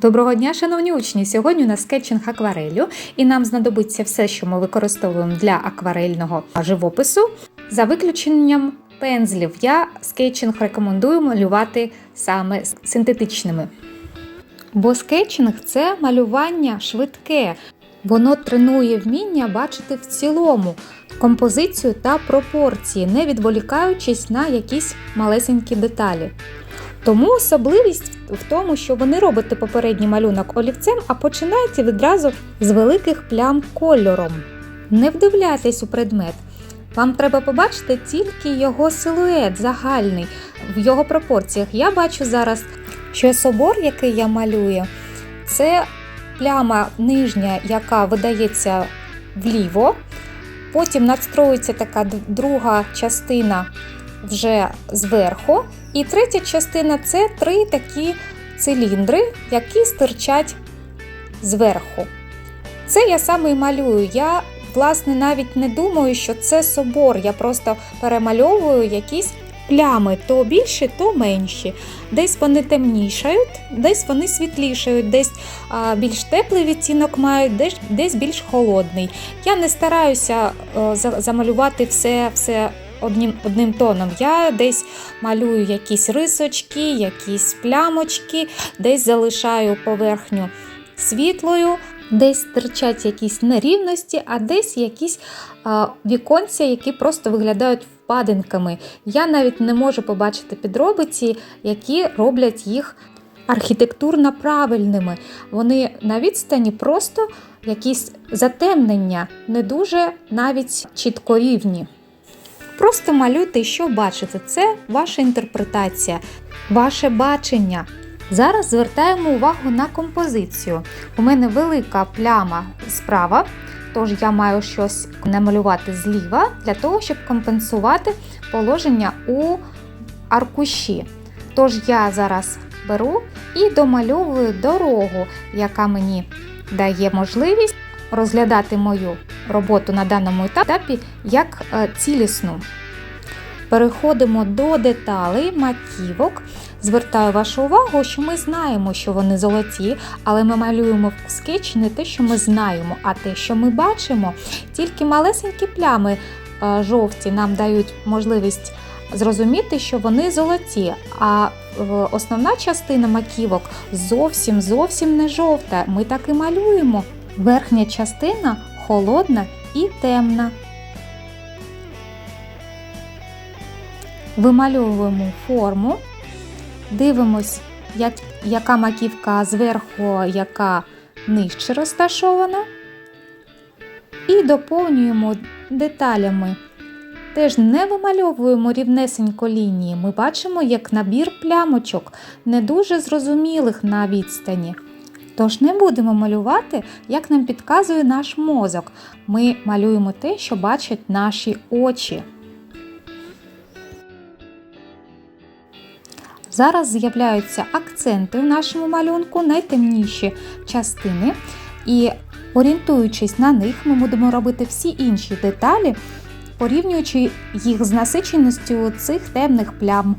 Доброго дня, шановні учні! Сьогодні у нас скетчинг акварелю, і нам знадобиться все, що ми використовуємо для акварельного живопису. За виключенням пензлів, я скетчинг рекомендую малювати саме синтетичними. Бо скетчинг це малювання швидке. Воно тренує вміння бачити в цілому композицію та пропорції, не відволікаючись на якісь малесенькі деталі. Тому особливість в тому, що ви не робите попередній малюнок олівцем, а починаєте відразу з великих плям кольором. Не вдивляйтесь у предмет. Вам треба побачити тільки його силует загальний в його пропорціях. Я бачу зараз, що собор, який я малюю, це пляма нижня, яка видається вліво. Потім надстроюється така друга частина вже зверху. І третя частина це три такі циліндри, які стирчать зверху. Це я саме і малюю. Я, власне, навіть не думаю, що це собор. Я просто перемальовую якісь плями то більші, то менші. Десь вони темнішають, десь вони світлішають, десь а, більш теплий відтінок мають, десь, десь більш холодний. Я не стараюся а, замалювати все, все одним, одним тоном. Я десь малюю якісь рисочки, якісь плямочки, десь залишаю поверхню світлою, десь стирчать якісь нерівності, а десь якісь а, віконця, які просто виглядають впадинками. Я навіть не можу побачити підробиці, які роблять їх. Архітектурно правильними. Вони на відстані просто якісь затемнення, не дуже навіть чітковівні. Просто малюйте, що бачите. Це ваша інтерпретація, ваше бачення. Зараз звертаємо увагу на композицію. У мене велика пляма справа, тож я маю щось намалювати зліва для того, щоб компенсувати положення у аркуші. Тож я зараз беру і домальовую дорогу, яка мені дає можливість розглядати мою роботу на даному етапі як цілісну. Переходимо до деталей, маківок. Звертаю вашу увагу, що ми знаємо, що вони золоті, але ми малюємо в скетчі не те, що ми знаємо, а те, що ми бачимо. Тільки малесенькі плями жовті нам дають можливість зрозуміти, що вони золоті. А основна частина маківок зовсім зовсім не жовта. Ми так і малюємо. Верхня частина холодна і темна. Вимальовуємо форму, дивимось, як, яка маківка зверху, яка нижче розташована. І доповнюємо деталями. Теж не вимальовуємо рівнесенько лінії. Ми бачимо, як набір плямочок, не дуже зрозумілих на відстані. Тож не будемо малювати, як нам підказує наш мозок. Ми малюємо те, що бачать наші очі. Зараз з'являються акценти в нашому малюнку, найтемніші частини. І орієнтуючись на них, ми будемо робити всі інші деталі, порівнюючи їх з насиченістю цих темних плям.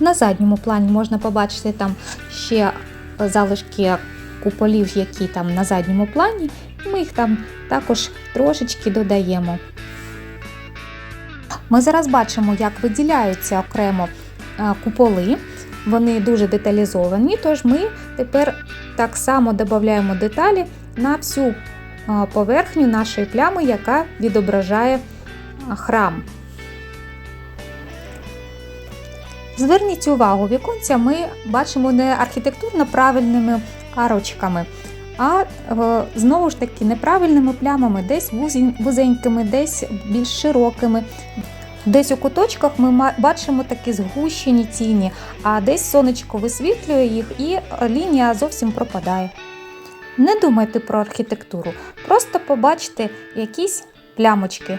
На задньому плані можна побачити там ще залишки куполів, які там на задньому плані, ми їх там також трошечки додаємо. Ми зараз бачимо, як виділяються окремо куполи, вони дуже деталізовані, тож ми тепер так само додаємо деталі на всю поверхню нашої плями, яка відображає храм. Зверніть увагу, віконця ми бачимо не архітектурно правильними арочками, а знову ж таки неправильними плямами, десь вузенькими, десь більш широкими. Десь у куточках ми бачимо такі згущені тіні, а десь сонечко висвітлює їх і лінія зовсім пропадає. Не думайте про архітектуру, просто побачте якісь плямочки.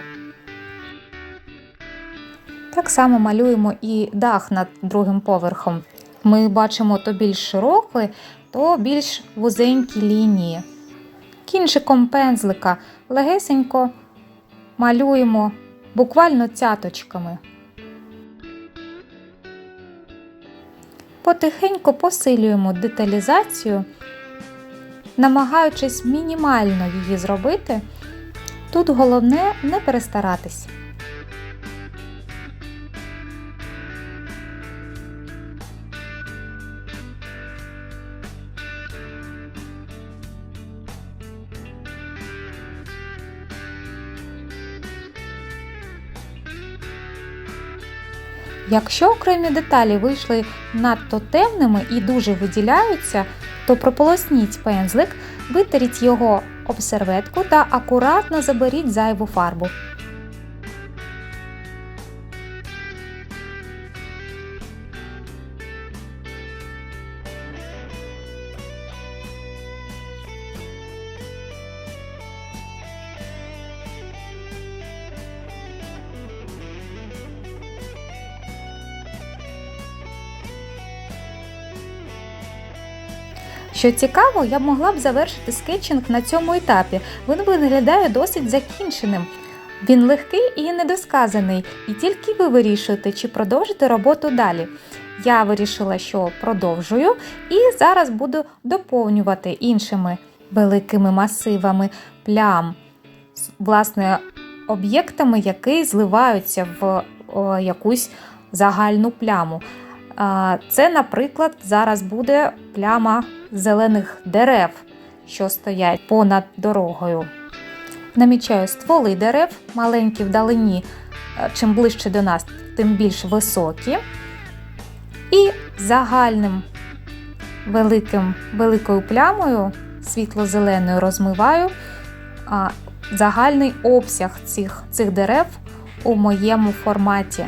Так само малюємо і дах над другим поверхом. Ми бачимо то більш широкі, то більш вузенькі лінії. Кінчиком пензлика легесенько малюємо буквально цяточками. потихеньку посилюємо деталізацію, намагаючись мінімально її зробити. Тут головне не перестаратись. Якщо окремі деталі вийшли надто темними і дуже виділяються, то прополосніть пензлик, витеріть його об серветку та акуратно заберіть зайву фарбу. Що цікаво, я б могла б завершити скетчинг на цьому етапі. Він виглядає досить закінченим. Він легкий і недосказаний, і тільки ви вирішуєте, чи продовжити роботу далі. Я вирішила, що продовжую, і зараз буду доповнювати іншими великими масивами плям, власне, об'єктами, які зливаються в якусь загальну пляму. Це, наприклад, зараз буде пляма зелених дерев, що стоять понад дорогою. Намічаю стволи дерев, маленькі вдалині, е, чим ближче до нас, тим більш високі. І загальним великим, великою плямою світло-зеленою розмиваю а, загальний обсяг цих, цих дерев у моєму форматі.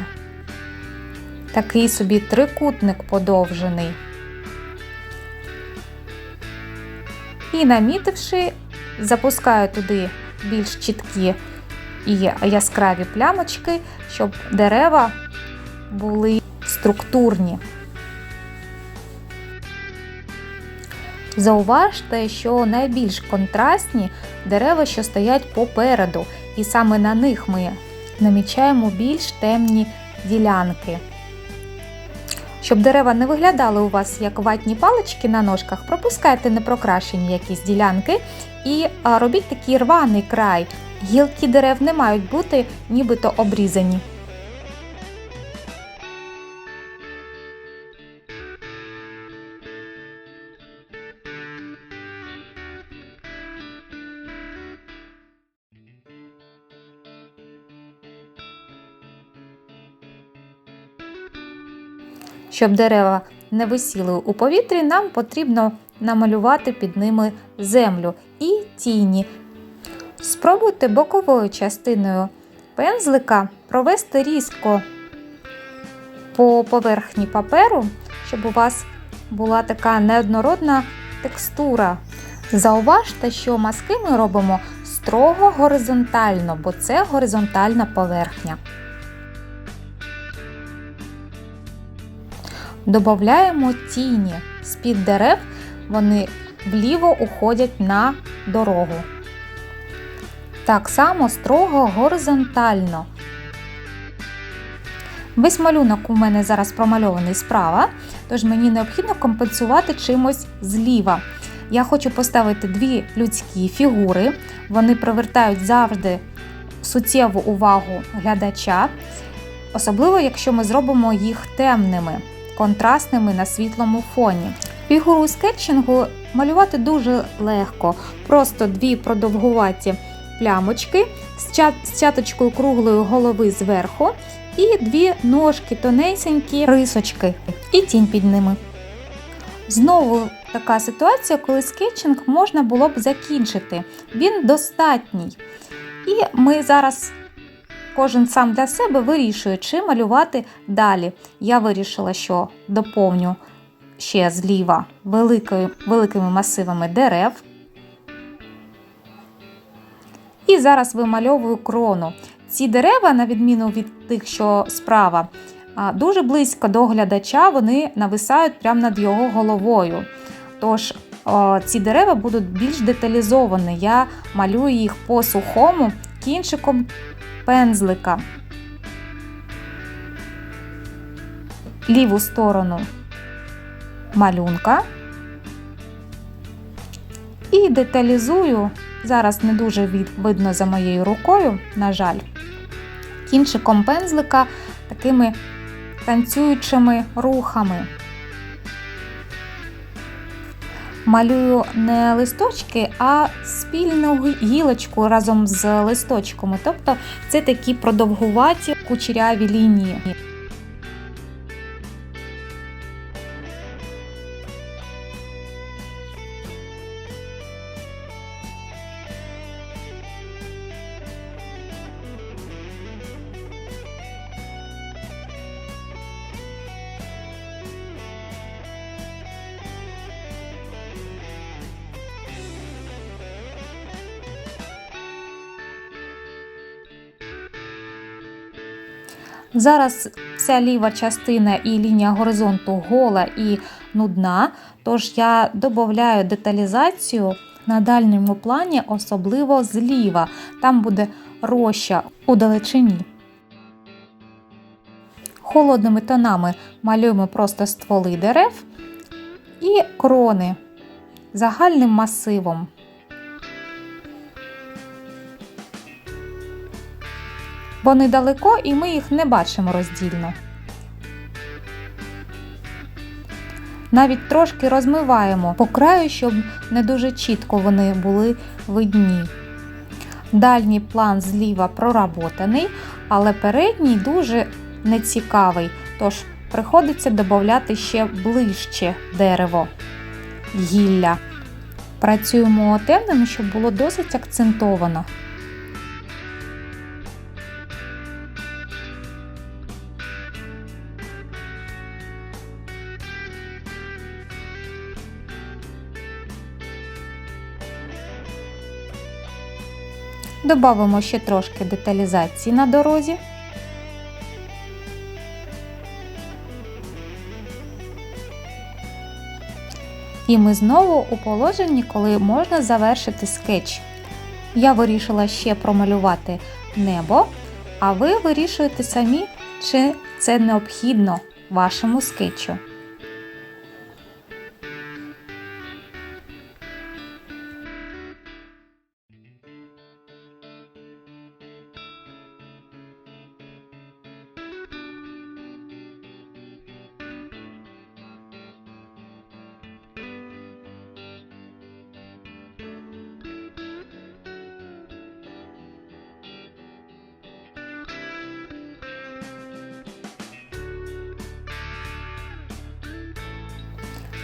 Такий собі трикутник подовжений. І намітивши, запускаю туди більш чіткі і яскраві плямочки, щоб дерева були структурні. Зауважте, що найбільш контрастні дерева, що стоять попереду, і саме на них ми намічаємо більш темні ділянки. Щоб дерева не виглядали у вас як ватні палички на ножках, пропускайте непрокрашені якісь ділянки і робіть такий рваний край. Гілки дерев не мають бути нібито обрізані. Щоб дерева не висіли у повітрі, нам потрібно намалювати під ними землю і тіні. Спробуйте боковою частиною пензлика провести різко по поверхні паперу, щоб у вас була така неоднородна текстура. Зауважте, що маски ми робимо строго горизонтально, бо це горизонтальна поверхня. Додаємо тіні з-під дерев, вони вліво уходять на дорогу. Так само строго горизонтально. Весь малюнок у мене зараз промальований справа, тож мені необхідно компенсувати чимось зліва. Я хочу поставити дві людські фігури, вони привертають завжди суттєву увагу глядача, особливо, якщо ми зробимо їх темними контрастними на світлому фоні. Фігуру скетчингу малювати дуже легко, просто дві продовгуваті плямочки з чаточкою круглої голови зверху, і дві ножки тонесенькі рисочки, і тінь під ними. Знову така ситуація, коли скетчинг можна було б закінчити. Він достатній. І ми зараз Кожен сам для себе вирішує, чи малювати далі. Я вирішила, що доповню ще зліва великою, великими масивами дерев. І зараз вимальовую крону. Ці дерева, на відміну від тих, що справа, дуже близько до глядача вони нависають прямо над його головою. Тож, ці дерева будуть більш деталізовані. Я малюю їх по сухому кінчиком пензлика. Ліву сторону малюнка. І деталізую, зараз не дуже видно за моєю рукою, на жаль, кінчиком пензлика такими танцюючими рухами. Малюю не листочки, а спільну гілочку разом з листочками. Тобто це такі продовгуваті кучеряві лінії. Зараз вся ліва частина і лінія горизонту гола і нудна, тож я додаю деталізацію на дальньому плані, особливо зліва. Там буде роща у далечині. Холодними тонами малюємо просто стволи дерев і крони загальним масивом. Вони далеко і ми їх не бачимо роздільно. Навіть трошки розмиваємо по краю, щоб не дуже чітко вони були видні. Дальній план зліва проработаний, але передній дуже нецікавий, тож приходиться додати ще ближче дерево, гілля. Працюємо темним, щоб було досить акцентовано. Добавимо ще трошки деталізації на дорозі. І ми знову у положенні, коли можна завершити скетч. Я вирішила ще промалювати небо, а ви вирішуєте самі, чи це необхідно вашому скетчу.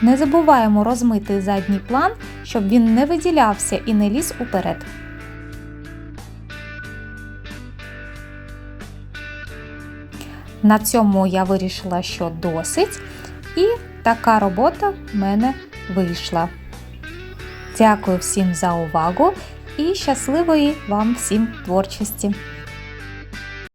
Не забуваємо розмити задній план, щоб він не виділявся і не ліз уперед. На цьому я вирішила, що досить, і така робота в мене вийшла. Дякую всім за увагу і щасливої вам всім творчості!